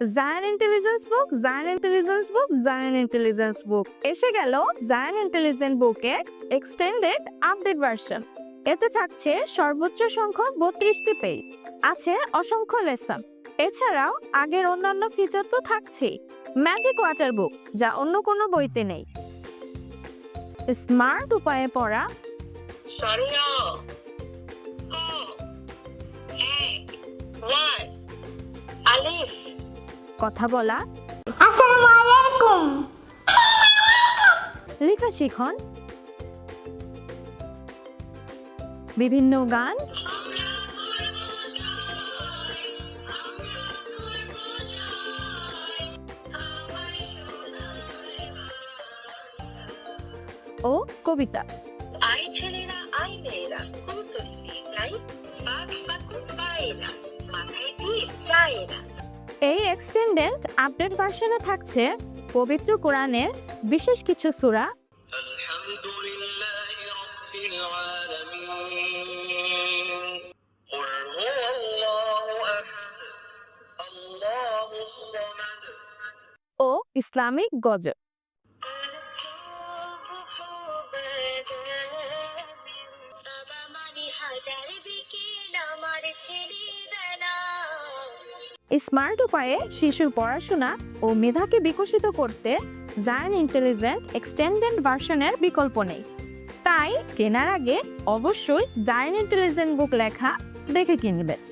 Zayan intelligence book Zayan intelligence book Zayan intelligence book এসে গেল Zayan intelligent বুকের extended update version এতে থাকছে সর্বোচ্চ সংখ্যক বত্রিশটি পেজ আছে অসংখ্য লেসন এছাড়াও আগের অন্যান্য ফিচার তো থাকছেই। ম্যাজিক ওয়াটার বুক যা অন্য কোনো বইতে নেই। স্মার্ট উপায়ে পড়া। কথা বলা। আসসালামু লেখা শিখন। বিভিন্ন গান। ও কবিতা। আই ছেলেরা আই মেয়েরা বাঘ পায়রা মাথায় দিয়ে যায় না এই এক্সটেন্ডেড আপডেট ভার্সনে থাকছে পবিত্র কোরআনের বিশেষ কিছু সুরা। ও ইসলামিক গজ আমার ছেলে স্মার্ট উপায়ে শিশুর পড়াশোনা ও মেধাকে বিকশিত করতে জায়ন ইন্টেলিজেন্ট এক্সটেন্ডেড ভার্সনের বিকল্প নেই। তাই কেনার আগে অবশ্যই জায়ান ইন্টেলিজেন্ট বুক লেখা দেখে কিনবেন।